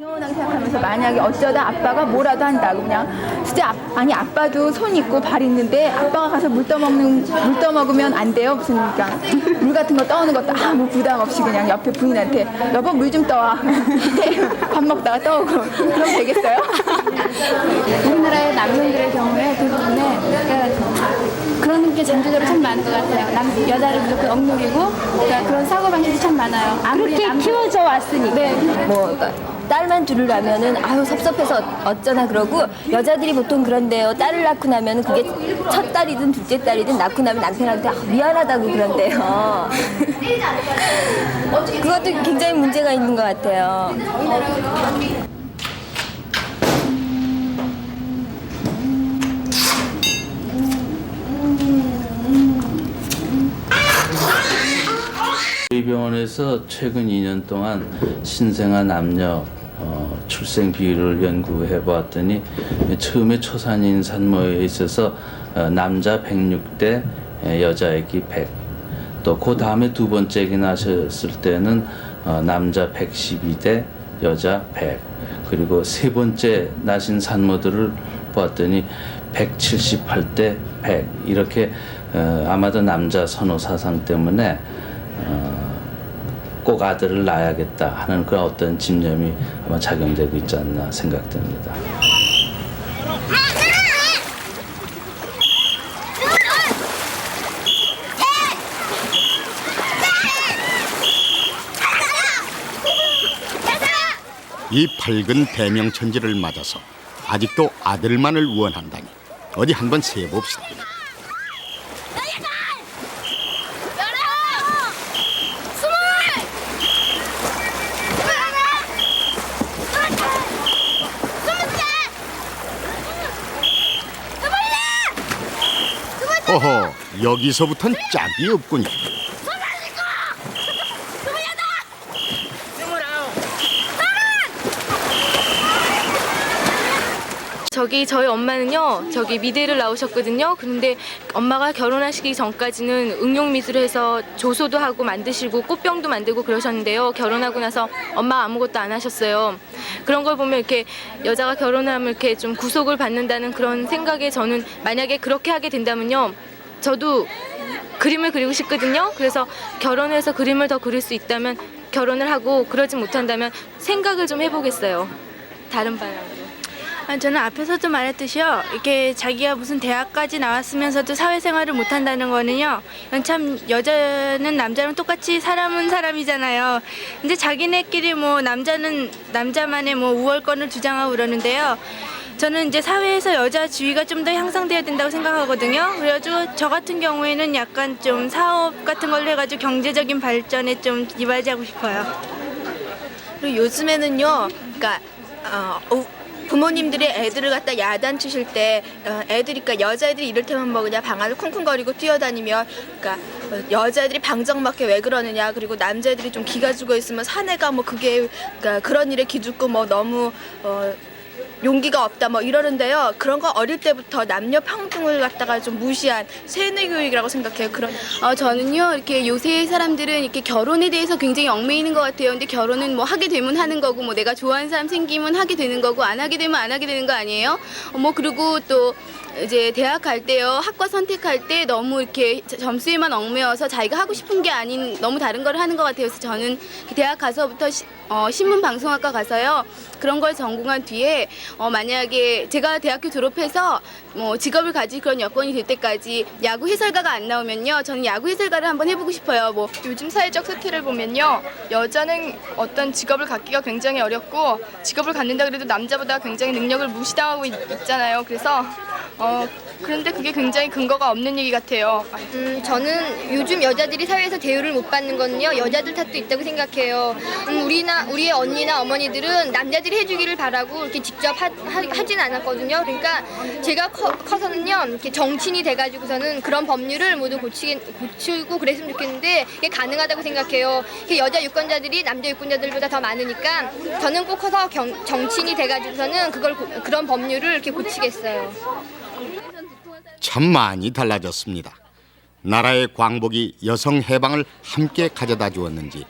당연하게 생각하면서 만약에 어쩌다 아빠가 뭐라도 한다고 그냥 진짜 아, 아니 아빠도 손 있고 발 있는데 아빠가 가서 물 떠먹는 물 떠먹으면 안 돼요 무슨 그러니까 물 같은 거 떠오는 것도 아무 부담 없이 그냥 옆에 부인한테 여보 물 좀 떠와 밥 먹다가 떠오고 그럼 되겠어요? 우리나라의 남성들의 경우에 대부분의 그러니까 그런 게 전체적으로 참 많은 것 같아요. 남, 여자를 무조건 억누르고 그러니까 그런 사고 방식이 참 많아요. 아무리 그렇게 남- 키워져 왔으니까. 네. 뭐 그러니까 딸만 두르려면은 아유 섭섭해서 어쩌나 그러고 여자들이 보통 그런데요. 딸을 낳고 나면은 그게 첫 딸이든 둘째 딸이든 낳고 나면 남편한테 아, 미안하다고 그런대요. 그것도 굉장히 문제가 있는 것 같아요. 저희 병원에서 최근 2년 동안 신생아 남녀 어, 출생 비율을 연구해 보았더니 처음에 초산인 산모에 있어서 어, 남자 106대 여자 아기 100. 또그 다음에 두 번째 아기 낳으셨을 때는 어, 남자 112대 여자 100. 그리고 세 번째 낳으신 산모들을 보았더니 178대 100 이렇게 어, 아마도 남자 선호 사상 때문에 어, 꼭 아들을 낳아야겠다 하는 그런 어떤 집념이 아마 작용되고 있지 않나 생각됩니다. 이 밝은 대명천지를 맞아서 아직도 아들만을 원한다니 어디 한번 세봅시다. 어허 여기서부턴 짝이 없군요. 저기 저희 엄마는요 저기 미대를 나오셨거든요. 그런데 엄마가 결혼하시기 전까지는 응용미술을 해서 조소도 하고 만드시고 꽃병도 만들고 그러셨는데요. 결혼하고 나서 엄마 아무것도 안 하셨어요. 그런 걸 보면 이렇게 여자가 결혼하면 이렇게 좀 구속을 받는다는 그런 생각에 저는 만약에 그렇게 하게 된다면요 저도 그림을 그리고 싶거든요. 그래서 결혼해서 그림을 더 그릴 수 있다면 결혼을 하고 그러지 못한다면 생각을 좀 해보겠어요. 다른 방향으로 아, 저는 앞에서도 말했듯이요. 이렇게 자기가 무슨 대학까지 나왔으면서도 사회생활을 못한다는 거는요. 참 여자는 남자랑 똑같이 사람은 사람이잖아요. 근데 자기네끼리 뭐 남자는 남자만의 뭐 우월권을 주장하고 그러는데요. 저는 이제 사회에서 여자 지위가 좀 더 향상돼야 된다고 생각하거든요. 그래가지고 저 같은 경우에는 약간 좀 사업 같은 걸로 해가지고 경제적인 발전에 좀 이바지하고 싶어요. 그리고 요즘에는요, 그러니까 어, 어, 부모님들이 애들을 갖다 야단치실 때 어, 애들이 그러니까 여자애들이 이를테면 뭐 그냥 방 안을 쿵쿵거리고 뛰어다니면 그러니까 어, 여자애들이 방정맞게 왜 그러느냐 그리고 남자애들이 좀 기가 죽어 있으면 사내가 뭐 그게 그러니까 그런 일에 기죽고 뭐 너무 어, 용기가 없다 뭐 이러는데요 그런 거 어릴 때부터 남녀 평등을 갖다가 좀 무시한 세뇌 교육이라고 생각해요 그런 어, 저는요, 이렇게 요새 사람들은 이렇게 결혼에 대해서 굉장히 얽매이는 것 같아요. 근데 결혼은 뭐 하게 되면 하는 거고, 뭐 내가 좋아하는 사람 생기면 하게 되는 거고, 안 하게 되면 안 하게 되는 거 아니에요? 어, 뭐 그리고 또 이제 대학 갈 때요, 학과 선택할 때 너무 이렇게 점수에만 얽매여서 자기가 하고 싶은 게 아닌 너무 다른 걸 하는 것 같아요. 그래서 저는 대학 가서부터 시- 어, 신문 방송학과 가서요, 그런 걸 전공한 뒤에 어, 만약에 제가 대학교 졸업해서 뭐 직업을 가질 그런 여건이 될 때까지 야구 해설가가 안 나오면요. 저는 야구 해설가를 한번 해보고 싶어요. 뭐 요즘 사회적 세태를 보면요. 여자는 어떤 직업을 갖기가 굉장히 어렵고 직업을 갖는다 그래도 남자보다 굉장히 능력을 무시당하고 있, 있잖아요. 그래서 어 그런데 그게 굉장히 근거가 없는 얘기 같아요 음, 저는 요즘 여자들이 사회에서 대우를 못 받는 거는요 여자들 탓도 있다고 생각해요. 음, 우리나 우리의 언니나 어머니들은 남자들이 해주기를 바라고 이렇게 직접 하, 하, 하진 않았거든요. 그러니까 제가 커, 커서는요 이렇게 정치인이 돼가지고서는 그런 법률을 모두 고치게 고치고 그랬으면 좋겠는데 이게 가능하다고 생각해요. 여자 유권자들이 남자 유권자들보다 더 많으니까 저는 꼭 커서 경, 정치인이 돼가지고서는 그걸 고- 그런 법률을 이렇게 고치겠어요. 참 많이 달라졌습니다. 나라의 광복이 여성 해방을 함께 가져다 주었는지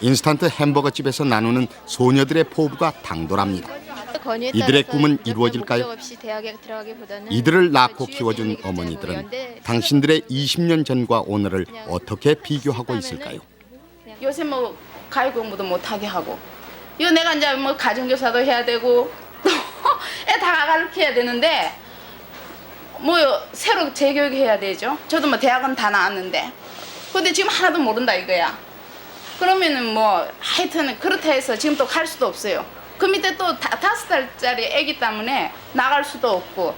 인스턴트 햄버거 집에서 나누는 소녀들의 포부가 당돌합니다. 이들의 꿈은 이루어질까요? 이들을 낳고 키워준 어머니들은 당신들의 20년 전과 오늘을 어떻게 비교하고 있을까요? 요새 뭐 가요 공부도 못하게 하고 이거 내가 이제 뭐 가정교사도 해야 되고 또 애다 가르쳐야 되는데 뭐 새로 재교육해야 되죠. 저도 뭐 대학은 다 나왔는데 근데 지금 하나도 모른다 이거야. 그러면은 뭐 하여튼 그렇다 해서 지금 또 갈 수도 없어요. 그 밑에 또 다, 다섯 달짜리 애기 때문에 나갈 수도 없고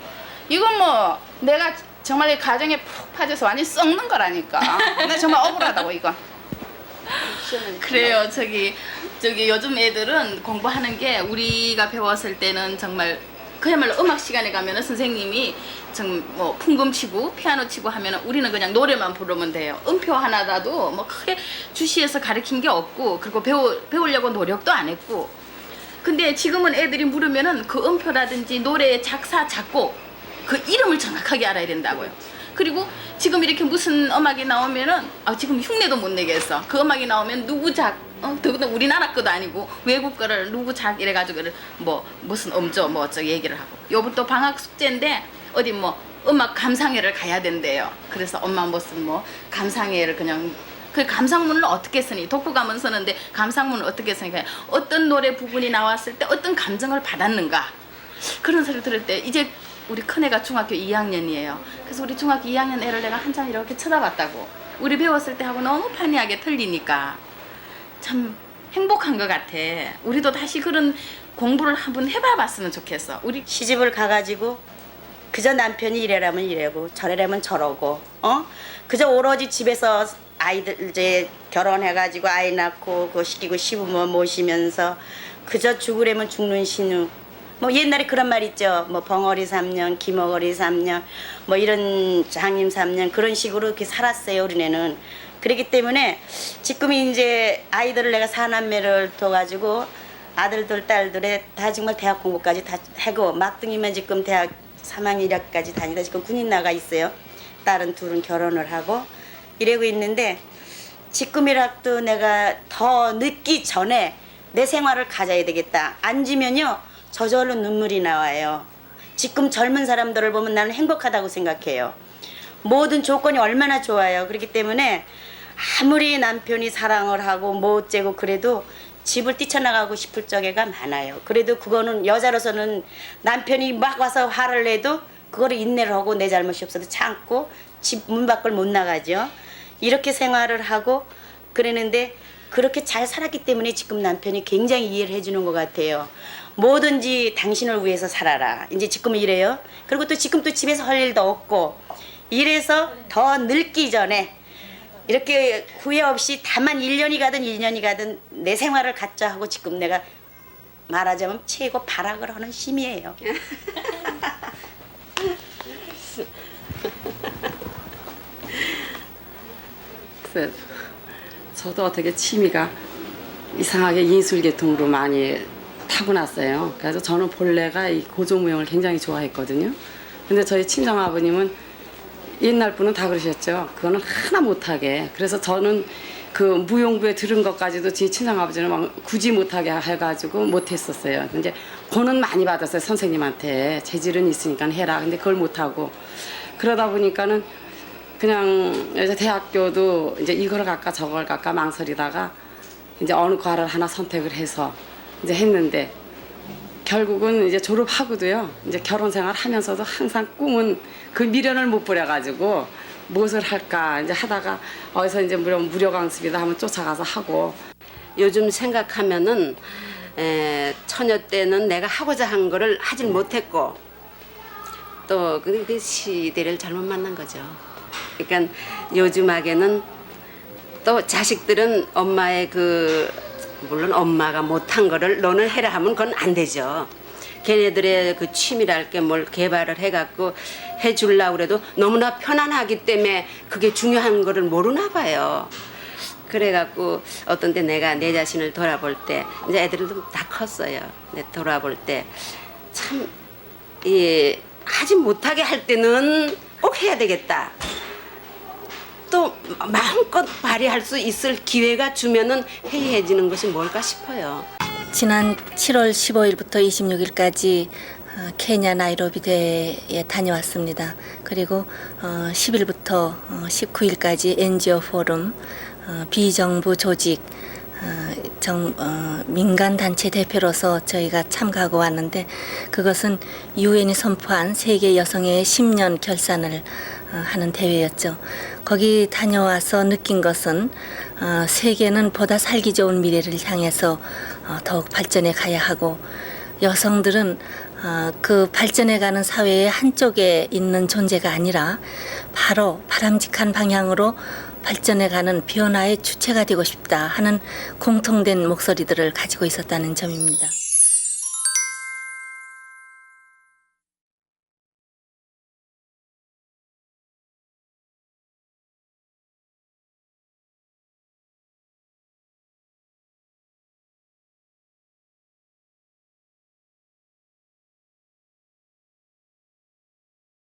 이건 뭐 내가 정말 이 가정에 푹 빠져서 완전 썩는 거라니까. 나 정말 억울하다고 이건. 그래요. 저기 저기 요즘 애들은 공부하는 게 우리가 배웠을 때는 정말 그야말로 음악 시간에 가면은 선생님이 정뭐 풍금 치고 피아노 치고 하면은 우리는 그냥 노래만 부르면 돼요. 음표 하나라도 뭐 크게 주시해서 가르친 게 없고 그리고 배우 배우려고 노력도 안 했고. 근데 지금은 애들이 물으면은 그 음표라든지 노래의 작사 작곡 그 이름을 정확하게 알아야 된다고요. 그리고 지금 이렇게 무슨 음악이 나오면은 아 지금 흉내도 못 내겠어. 그 음악이 나오면 누구 작 어, 더구나 우리나라 것도 아니고 외국 거를 누구 작 이래가지고 뭐 무슨 음조 뭐 어쩌 얘기를 하고 요번 또 방학 숙제인데 어디 뭐 음악 감상회를 가야 된대요. 그래서 엄마 무슨 뭐 감상회를 그냥 그 감상문을 어떻게 쓰니 독후감은 쓰는데 감상문을 어떻게 쓰니 그냥 어떤 노래 부분이 나왔을 때 어떤 감정을 받았는가 그런 소리 들을 때 이제 우리 큰애가 중학교 2학년이에요. 그래서 우리 중학교 2학년 애를 내가 한참 이렇게 쳐다봤다고. 우리 배웠을 때하고 너무 판이하게 틀리니까 참 행복한 것 같아. 우리도 다시 그런 공부를 한번 해봐봤으면 좋겠어. 우리 시집을 가가지고 그저 남편이 이래라면 이래고 저래라면 저러고 어 그저 오로지 집에서 아이들 이제 결혼해가지고 아이 낳고 그 시키고 시부모 모시면서 그저 죽으려면 죽는 신우 뭐 옛날에 그런 말 있죠 뭐 벙어리 3년 기머거리 3년 뭐 이런 장님 3년 그런 식으로 이렇게 살았어요 우리네는 그렇기 때문에 지금 이제 아이들을 내가 사남매를 둬가지고 아들들 딸들에 다 정말 대학 공부까지 다 하고 막둥이면 지금 대학 3학년 1학까지 다니다 지금 군인 나가 있어요. 딸은 둘은 결혼을 하고 이러고 있는데 지금이라도 내가 더 늦기 전에 내 생활을 가져야 되겠다. 앉으면요 저절로 눈물이 나와요. 지금 젊은 사람들을 보면 나는 행복하다고 생각해요. 모든 조건이 얼마나 좋아요. 그렇기 때문에 아무리 남편이 사랑을 하고 뭐 어째고 그래도 집을 뛰쳐나가고 싶을 적에가 많아요. 그래도 그거는 여자로서는 남편이 막 와서 화를 내도 그거를 인내를 하고 내 잘못이 없어도 참고 집 문 밖을 못 나가죠. 이렇게 생활을 하고 그러는데 그렇게 잘 살았기 때문에 지금 남편이 굉장히 이해를 해주는 것 같아요. 뭐든지 당신을 위해서 살아라. 이제 지금은 이래요. 그리고 또 지금 또 집에서 할 일도 없고 이래서 더 늙기 전에 이렇게 후회 없이 다만 1년이 가든 2년이 가든 내 생활을 갖자 하고 지금 내가 말하자면 최고 발악을 하는 심이에요. 글쎄, 저도 어떻게 취미가 이상하게 예술 계통으로 많이 타고났어요. 그래서 저는 본래가 이 고조무용을 굉장히 좋아했거든요. 근데 저희 친정 아버님은 옛날 분은 다 그러셨죠. 그거는 하나 못하게. 그래서 저는 그 무용부에 들은 것까지도 제 친정 아버지는 막 굳이 못하게 해가지고 못했었어요. 근데 고는 많이 받았어요 선생님한테 재질은 있으니까 해라. 근데 그걸 못하고 그러다 보니까는 그냥 이제 대학교도 이제 이걸 갈까 저걸 갈까 망설이다가 이제 어느 과를 하나 선택을 해서 이제 했는데 결국은 이제 졸업하고도요 이제 결혼 생활 하면서도 항상 꿈은 그 미련을 못 버려가지고 무엇을 할까 이제 하다가 어디서 이제 무료 무료 강습이다 하면 쫓아가서 하고 요즘 생각하면은 에, 처녀 때는 내가 하고자 한 거를 하질 못했고 또그그 시대를 잘못 만난 거죠. 그러니까 요즘하게는 또 자식들은 엄마의 그 물론 엄마가 못한 거를 너는 해라 하면 그건 안 되죠. 걔네들의 그 취미랄 게 뭘 개발을 해갖고 해주려고 그래도 너무나 편안하기 때문에 그게 중요한 거를 모르나 봐요. 그래갖고 어떤 때 내가 내 자신을 돌아볼 때 이제 애들도 다 컸어요. 내 돌아볼 때참이 하지 못하게 할 때는 꼭 해야 되겠다. 마음껏 발휘할 수 있을 기회가 주면은 해이해지는 것이 뭘까 싶어요. 지난 7월 15일부터 26일까지 어, 케냐 나이로비대에 다녀왔습니다. 그리고 어, 10일부터 19일까지 NGO 포럼, 어, 비정부 조직, 어, 정, 어, 민간 단체 대표로서 저희가 참가하고 왔는데 그것은 유엔이 선포한 세계 여성의 10년 결산을 어, 하는 대회였죠. 거기 다녀와서 느낀 것은 어, 세계는 보다 살기 좋은 미래를 향해서 어, 더욱 발전해 가야 하고 여성들은 어, 그 발전해가는 사회의 한쪽에 있는 존재가 아니라 바로 바람직한 방향으로 발전해가는 변화의 주체가 되고 싶다 하는 공통된 목소리들을 가지고 있었다는 점입니다.